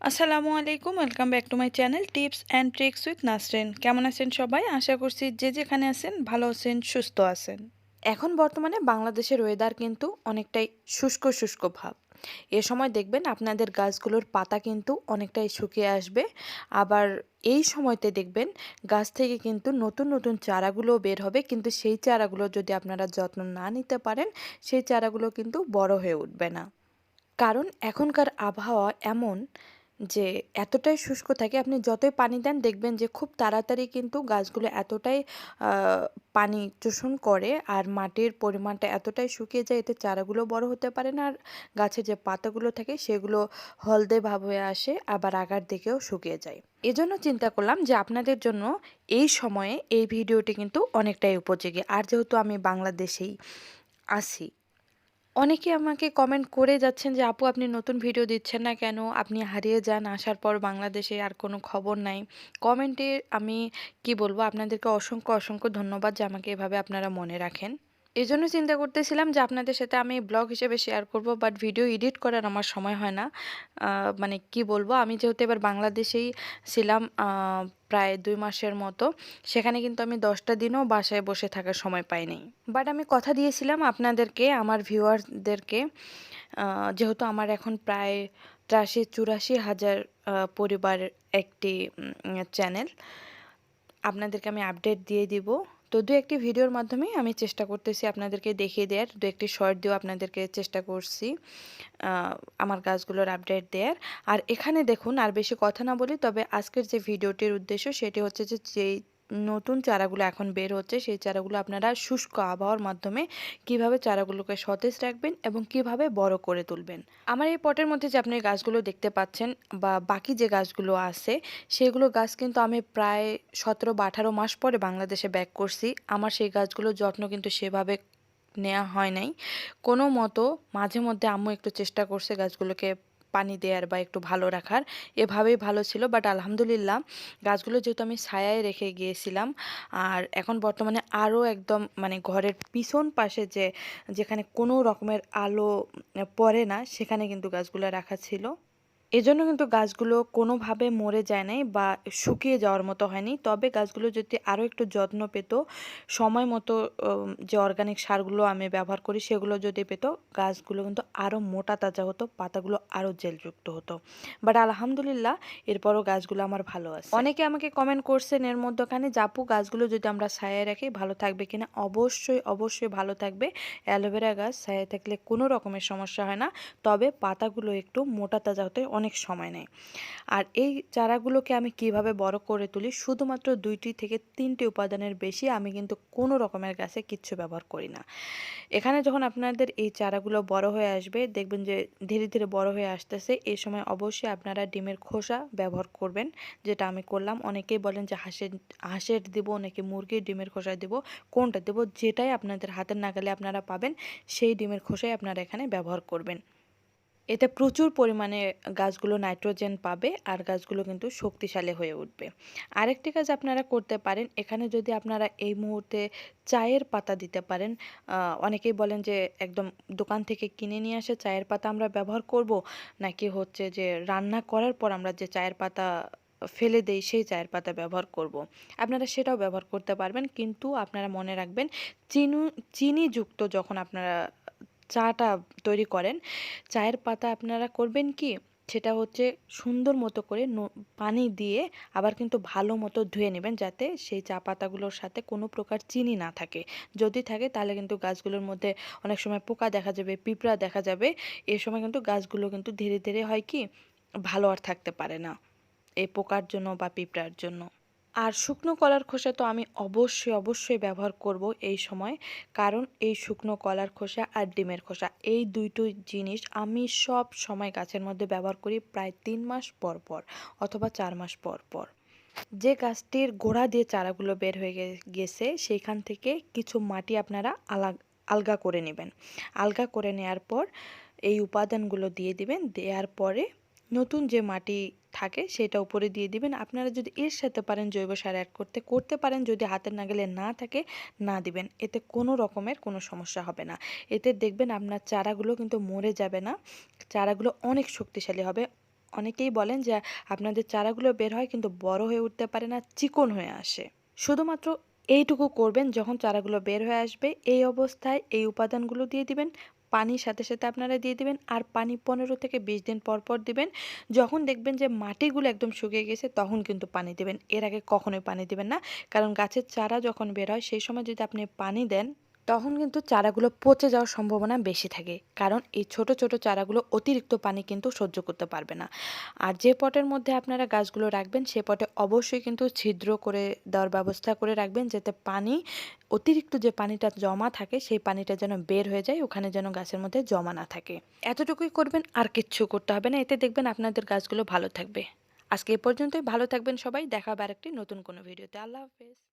আসসালামু আলাইকুম welcome back to my channel tips and tricks with Nasrin কেমন আছেন সবাই? আশা করছি যে যেখানে আছেন ভালো আছেন, সুস্থ আছেন। এখন বর্তমানে বাংলাদেশের ওয়েদার কিন্তু অনেকটাই শুষ্ক শুষ্ক ভাব। এ সময় দেখবেন আপনাদের গাছগুলোর পাতা কিন্তু অনেকটাই শুকিয়ে আসবে। আবার এই সময়তে দেখবেন গাছ থেকে কিন্তু নতুন নতুন চারাগুলো বের হবে। কিন্তু সেই চারাগুলো যদি আপনারা যত্ন না নিতে পারেন, সেই চারাগুলো কিন্তু বড় হয়ে উঠবে না। কারণ এখনকার আবহাওয়া এমন যে এতটাই শুষ্ক থাকে, আপনি যতই পানি দেন দেখবেন যে খুব তাড়াতাড়ি কিন্তু গাছগুলো এতটাই পানি শোষণ করে আর মাটির পরিমাণটা এতটাই শুকিয়ে যায়, এতে চারাগুলো বড় হতে পারে না। আর গাছের যে পাতাগুলো থাকে সেগুলো হলদে ভাব হয়ে আসে, আবার আগার দিকেও শুকিয়ে যায়। এজন্য চিন্তা করলাম যে আপনাদের জন্য এই সময়ে এই ভিডিওটি কিন্তু অনেকটাই উপযোগী। আর যেহেতু আমি বাংলাদেশেই আছি অনেকে আমাকে কমেন্ট করে যাচ্ছেন যে, আপু, আপনি নতুন ভিডিও দিচ্ছেন না কেন? আপনি হারিয়ে যান, আসার পর বাংলাদেশে আর কোনো খবর নাই। কমেন্টে আমি কি বলব? আপনাদেরকে অসংখ্য অসংখ্য ধন্যবাদ যে আমাকে এভাবে আপনারা মনে রাখেন। এই জন্য চিন্তা করতেছিলাম যে আপনাদের সাথে আমি ব্লগ হিসেবে শেয়ার করব বাট ভিডিও এডিট করার আমার সময় হয় না। মানে কি বলব, আমি যেহেতু এবার বাংলাদেশেই ছিলাম প্রায় দুই মাসের মতো, সেখানে কিন্তু আমি দশটা দিনও বাসায় বসে থাকার সময় পাইনি। বাট আমি কথা দিয়েছিলাম আপনাদেরকে, আমার ভিউয়ারদেরকে যেহেতু আমার এখন প্রায় ত্রাশি, চুরাশি হাজার পরিবার একটি চ্যানেল আপনাদেরকে আমি আপডেট দিয়ে দিব। তো দু একটি ভিডিওর মাধ্যমে আমি চেষ্টা করতেছি আপনাদেরকে দেখিয়ে দেওয়ার, দু একটি শর্ট দিয়েও আপনাদেরকে চেষ্টা করছি আমার গাছগুলোর আপডেট দেওয়ার। আর এখানে দেখুন, আর বেশি কথা না বলি, তবে আজকের যে ভিডিওটির উদ্দেশ্য সেটি হচ্ছে যে, যেই নতুন চারাগুলো এখন বের হচ্ছে, সেই চারাগুলো আপনারা শুষ্ক আবহাওয়ার মাধ্যমে কীভাবে চারাগুলোকে সতেজ রাখবেন এবং কীভাবে বড় করে তুলবেন। আমার এই পটের মধ্যে যে আপনি গাছগুলো দেখতে পাচ্ছেন বা বাকি যে গাছগুলো আছে, সেগুলো গাছ কিন্তু আমি প্রায় সতেরো বা আঠারো মাস পরে বাংলাদেশে ব্যাক করছি। আমার সেই গাছগুলোর যত্ন কিন্তু সেভাবে নেওয়া হয় নাই। কোনো মতো মাঝে মধ্যে আম্মু একটু চেষ্টা করছে গাছগুলোকে পানি দেওয়ার বা একটু ভালো রাখার, এভাবেই ভালো ছিল। বাট আলহামদুলিল্লাহ, গাছগুলো যেহেতু আমি ছায়ায় রেখে গিয়েছিলাম, আর এখন বর্তমানে আরও একদম মানে ঘরের পিছন পাশে যে, যেখানে কোনো রকমের আলো পড়ে না, সেখানে কিন্তু গাছগুলো রাখা ছিল। এজন্য কিন্তু গাছগুলো কোনোভাবে মরে যায় নাই বা শুকিয়ে যাওয়ার মতো হয়নি। তবে গাছগুলো যদি আরও একটু যত্ন পেত, সময় মতো যে অর্গানিক সারগুলো আমি ব্যবহার করি সেগুলো যদি পেত, গাছগুলো কিন্তু আরও মোটা তাজা হতো, পাতাগুলো আরও জেলযুক্ত হতো। বাট আলহামদুলিল্লাহ, এরপরও গাছগুলো আমার ভালো আছে। অনেকে আমাকে কমেন্ট করছেন এর মধ্যখানে জাপু গাছগুলো যদি আমরা ছায়ায় রাখি, ভালো থাকবে কিনা? অবশ্যই অবশ্যই ভালো থাকবে। অ্যালোভেরা গাছ ছায়ায় থাকলে কোনো রকমের সমস্যা হয় না। তবে পাতাগুলো একটু মোটা তাজা হতে অনেক সময় নেয়। আর এই চারাগুলোকে আমি কীভাবে বড় করে তুলি? শুধুমাত্র দুইটি থেকে তিনটি উপাদানের বেশি আমি কিন্তু কোনো রকমের গাছে কিচ্ছু ব্যবহার করি না। এখানে যখন আপনাদের এই চারাগুলো বড় হয়ে আসবে, দেখবেন যে ধীরে ধীরে বড় হয়ে আসতেছে। এই সময় অবশ্যই আপনারা ডিমের খোসা ব্যবহার করবেন, যেটা আমি করলাম। অনেকেই বলেন যে হাঁসের হাঁসের দিব নাকি মুরগির ডিমের খোসা দিব। কোনটা দেব? যেটাই আপনাদের হাতের নাগালে আপনারা পাবেন, সেই ডিমের খোসাই আপনারা এখানে ব্যবহার করবেন। এতে প্রচুর পরিমাণে গাছগুলো নাইট্রোজেন পাবে আর গাছগুলো কিন্তু শক্তিশালী হয়ে উঠবে আরেকটি কাজ আপনারা করতে পারেন, এখানে যদি আপনারা এই মুহূর্তে চায়ের পাতা দিতে পারেন অনেকেই বলেন যে একদম দোকান থেকে কিনে নিয়ে আসে চায়ের পাতা আমরা ব্যবহার করব, নাকি হচ্ছে যে রান্না করার পর আমরা যে চায়ের পাতা ফেলে দেই, সেই চায়ের পাতা ব্যবহার করব। আপনারা সেটাও ব্যবহার করতে পারবেন, কিন্তু আপনারা মনে রাখবেন, চিনি, চিনিযুক্ত যখন আপনারা চাটা তৈরি করেন। চায়ের পাতা আপনারা করবেন কি, সেটা হচ্ছে সুন্দর মতো করে পানি দিয়ে আবার কিন্তু ভালো মতো ধুয়ে নেবেন যাতে সেই চা পাতাগুলোর সাথে কোনো প্রকার চিনি না থাকে। যদি থাকে তাহলে কিন্তু গাছগুলোর মধ্যে অনেক সময় পোকা দেখা যাবে, পিঁপড়া দেখা যাবে। এ সময় কিন্তু গাছগুলো কিন্তু ধীরে ধীরে হয় কি, ভালো আর থাকতে পারে না। এই পোকার জন্য বা পিঁপড়ার জন্য। আর শুকনো কলার খোসা তো আমি অবশ্যই অবশ্যই ব্যবহার করব এই সময়। কারণ এই শুকনো কলার খোসা আর ডিমের খোসা, এই দুইটো জিনিস আমি সব সময় গাছের মধ্যে ব্যবহার করি প্রায় তিন মাস পর পর অথবা চার মাস পর পর। যে গাছটির গোড়া দিয়ে চারাগুলো বের হয়ে গেছে সেইখান থেকে কিছু মাটি আপনারা আলাগ আলগা করে নেবেন। আলগা করে নেওয়ার পর এই উপাদানগুলো দিয়ে দিবেন, দেওয়ার পরে নতুন যে মাটি থাকে সেটা উপরে দিয়ে দিবেন। আপনারা যদি এর সাথে পারেন জৈব সার অ্যাড করতে করতে পারেন, যদি হাতের নাগালে না থাকে, না দিবেন। এতে কোনো রকমের কোনো সমস্যা হবে না। এতে দেখবেন আপনার চারাগুলো কিন্তু মরে যাবে না। চারাগুলো অনেক শক্তিশালী হবে। অনেকেই বলেন যে আপনাদের চারাগুলো বের হয় কিন্তু বড় হয়ে উঠতে পারে না, চিকন হয়ে আসে। শুধুমাত্র এইটুকু করবেন যখন চারাগুলো বের হয়ে আসবে, এই অবস্থায় এই উপাদানগুলো দিয়ে দিবেন। পানির সাথে সাথে আপনারা দিয়ে দিবেন। আর পানি পনেরো থেকে বিশ দিন পর পর দিবেন। যখন দেখবেন যে মাটিগুলো একদম শুকিয়ে গেছে, তখন কিন্তু পানি দেবেন। এর আগে কখনোই পানি দিবেন না। কারণ গাছের চারা যখন বের হয়, সেই সময় যদি আপনি পানি দেন তখন কিন্তু চারাগুলো পচে যাওয়ার সম্ভাবনা বেশি থাকে। কারণ এই ছোট ছোট চারাগুলো অতিরিক্ত পানি কিন্তু সহ্য করতে পারবে না। আর যে পটের মধ্যে আপনারা গাছগুলো রাখবেন, সে পটে অবশ্যই কিন্তু ছিদ্র করে দেওয়ার ব্যবস্থা করে রাখবেন, যাতে পানি, অতিরিক্ত যে পানিটা জমা থাকে, সেই পানিটা যেন বের হয়ে যায়, ওখানে যেন গাছের মধ্যে জমা না থাকে। এতটুকুই করবেন, আর কিচ্ছু করতে হবে না। এতে দেখবেন আপনাদের গাছগুলো ভালো থাকবে। আজকে এ পর্যন্তই। ভালো থাকবেন সবাই। দেখা আরেকটি নতুন কোনো ভিডিওতে। আল্লাহ হাফেজ।